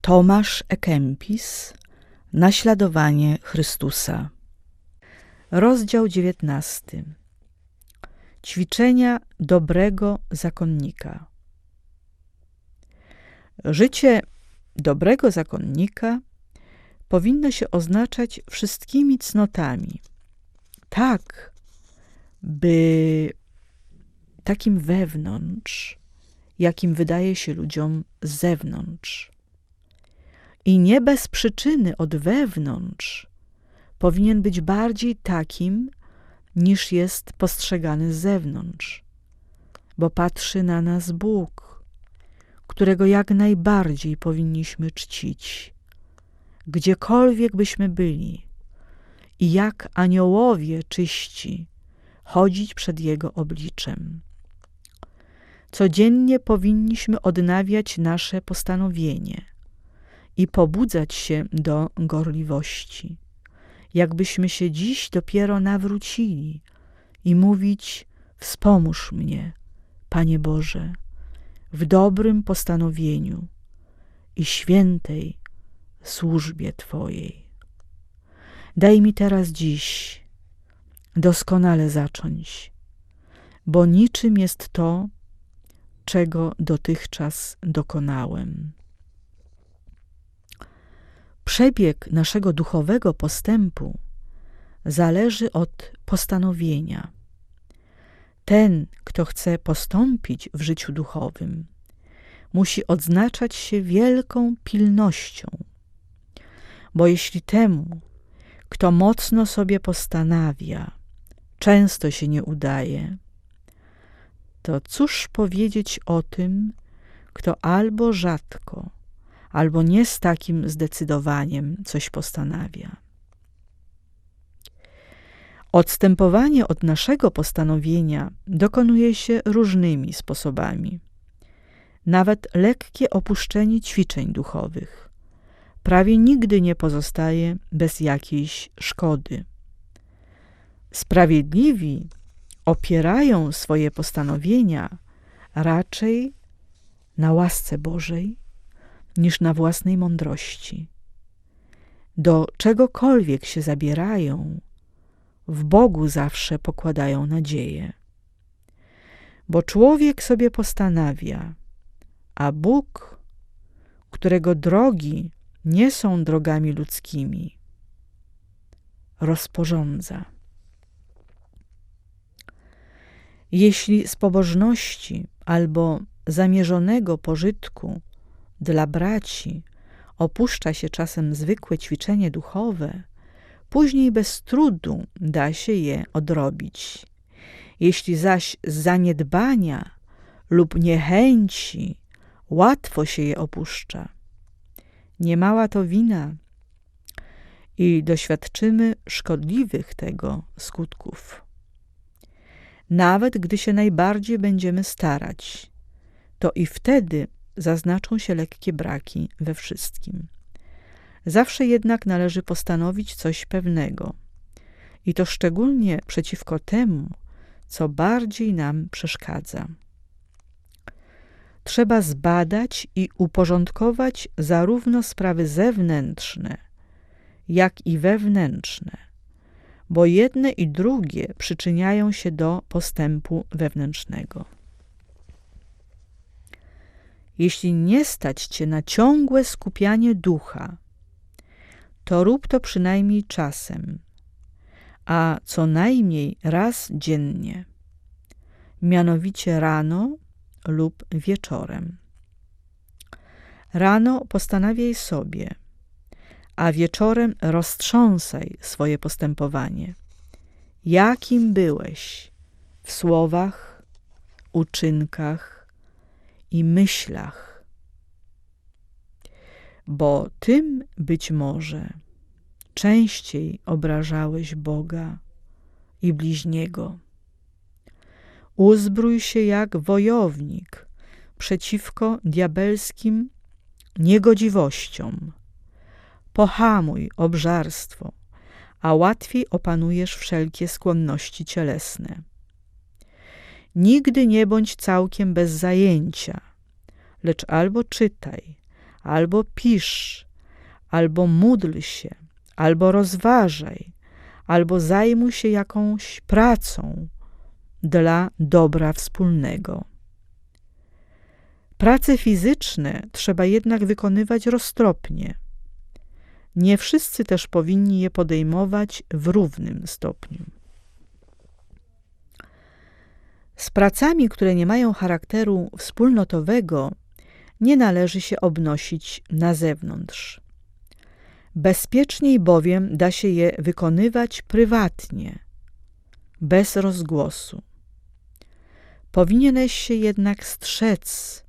Tomasz Ekempis Naśladowanie Chrystusa Rozdział dziewiętnasty Ćwiczenia dobrego zakonnika Życie dobrego zakonnika powinno się oznaczać wszystkimi cnotami. Tak, by takim wewnątrz, jakim wydaje się ludziom z zewnątrz. I nie bez przyczyny od wewnątrz powinien być bardziej takim, niż jest postrzegany z zewnątrz, bo patrzy na nas Bóg, którego jak najbardziej powinniśmy czcić, gdziekolwiek byśmy byli i jak aniołowie czyści chodzić przed Jego obliczem. Codziennie powinniśmy odnawiać nasze postanowienie i pobudzać się do gorliwości, jakbyśmy się dziś dopiero nawrócili i mówić: Wspomóż mnie, Panie Boże, w dobrym postanowieniu i świętej służbie Twojej. Daj mi teraz dziś doskonale zacząć, bo niczym jest to, czego dotychczas dokonałem. Przebieg naszego duchowego postępu zależy od postanowienia. Ten, kto chce postąpić w życiu duchowym, musi odznaczać się wielką pilnością, bo jeśli temu, kto mocno sobie postanawia, często się nie udaje, to cóż powiedzieć o tym, kto albo rzadko, albo nie z takim zdecydowaniem coś postanawia. Odstępowanie od naszego postanowienia dokonuje się różnymi sposobami. Nawet lekkie opuszczenie ćwiczeń duchowych prawie nigdy nie pozostaje bez jakiejś szkody. Sprawiedliwi opierają swoje postanowienia raczej na łasce Bożej niż na własnej mądrości. Do czegokolwiek się zabierają, w Bogu zawsze pokładają nadzieję. Bo człowiek sobie postanawia, a Bóg, którego drogi nie są drogami ludzkimi, rozporządza. Jeśli z pobożności albo zamierzonego pożytku dla braci opuszcza się czasem zwykłe ćwiczenie duchowe, później bez trudu da się je odrobić. Jeśli zaś z zaniedbania lub niechęci łatwo się je opuszcza, niemała to wina i doświadczymy szkodliwych tego skutków. Nawet gdy się najbardziej będziemy starać, to i wtedy zaznaczą się lekkie braki we wszystkim. Zawsze jednak należy postanowić coś pewnego, i to szczególnie przeciwko temu, co bardziej nam przeszkadza. Trzeba zbadać i uporządkować zarówno sprawy zewnętrzne, jak i wewnętrzne, bo jedne i drugie przyczyniają się do postępu wewnętrznego. Jeśli nie stać cię na ciągłe skupianie ducha, to rób to przynajmniej czasem, a co najmniej raz dziennie, mianowicie rano lub wieczorem. Rano postanawiaj sobie, a wieczorem roztrząsaj swoje postępowanie. Jakim byłeś w słowach, uczynkach, i myślach, bo tym być może częściej obrażałeś Boga i bliźniego. Uzbrój się jak wojownik przeciwko diabelskim niegodziwościom. Pohamuj obżarstwo, a łatwiej opanujesz wszelkie skłonności cielesne. Nigdy nie bądź całkiem bez zajęcia, lecz albo czytaj, albo pisz, albo módl się, albo rozważaj, albo zajmuj się jakąś pracą dla dobra wspólnego. Prace fizyczne trzeba jednak wykonywać roztropnie. Nie wszyscy też powinni je podejmować w równym stopniu. Z pracami, które nie mają charakteru wspólnotowego, nie należy się obnosić na zewnątrz. Bezpieczniej bowiem da się je wykonywać prywatnie, bez rozgłosu. Powinieneś się jednak strzec,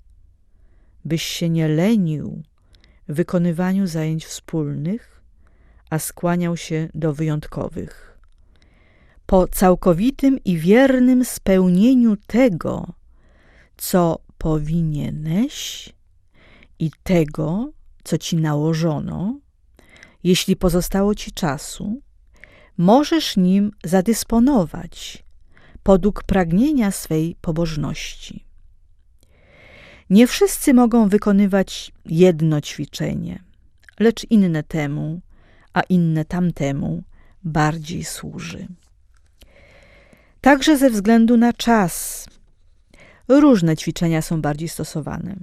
byś się nie lenił w wykonywaniu zajęć wspólnych, a skłaniał się do wyjątkowych. Po całkowitym i wiernym spełnieniu tego, co powinieneś i tego, co ci nałożono, jeśli pozostało ci czasu, możesz nim zadysponować podług pragnienia swej pobożności. Nie wszyscy mogą wykonywać jedno ćwiczenie, lecz inne temu, a inne tamtemu bardziej służy. Także ze względu na czas różne ćwiczenia są bardziej stosowane.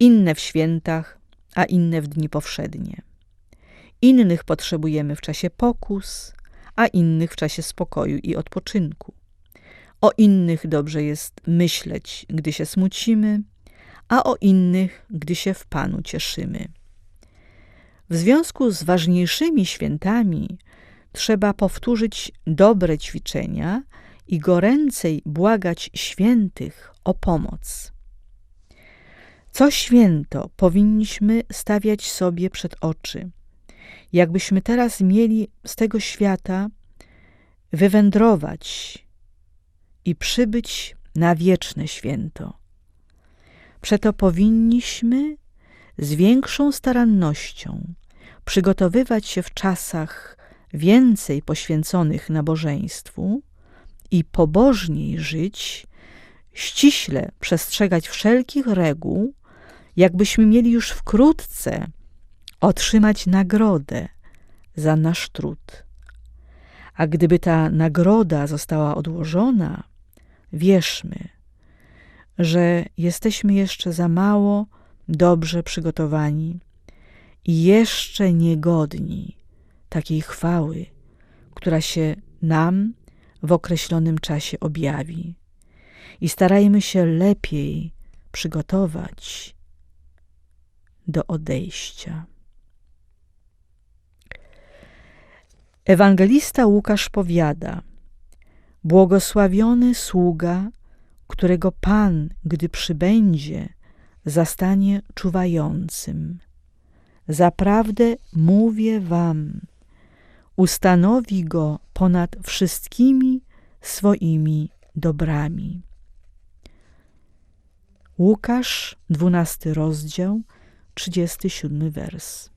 Inne w świętach, a inne w dni powszednie. Innych potrzebujemy w czasie pokus, a innych w czasie spokoju i odpoczynku. O innych dobrze jest myśleć, gdy się smucimy, a o innych, gdy się w Panu cieszymy. W związku z ważniejszymi świętami trzeba powtórzyć dobre ćwiczenia i goręcej błagać świętych o pomoc. Co święto powinniśmy stawiać sobie przed oczy, jakbyśmy teraz mieli z tego świata wywędrować i przybyć na wieczne święto. Przeto powinniśmy z większą starannością przygotowywać się w czasach więcej poświęconych nabożeństwu i pobożniej żyć, ściśle przestrzegać wszelkich reguł, jakbyśmy mieli już wkrótce otrzymać nagrodę za nasz trud. A gdyby ta nagroda została odłożona, wierzmy, że jesteśmy jeszcze za mało dobrze przygotowani i jeszcze niegodni takiej chwały, która się nam w określonym czasie objawi. I starajmy się lepiej przygotować do odejścia. Ewangelista Łukasz powiada: Błogosławiony sługa, którego Pan, gdy przybędzie, zastanie czuwającym. Zaprawdę mówię wam, ustanowi go ponad wszystkimi swoimi dobrami. Łukasz, dwunasty rozdział, trzydziesty siódmy wers.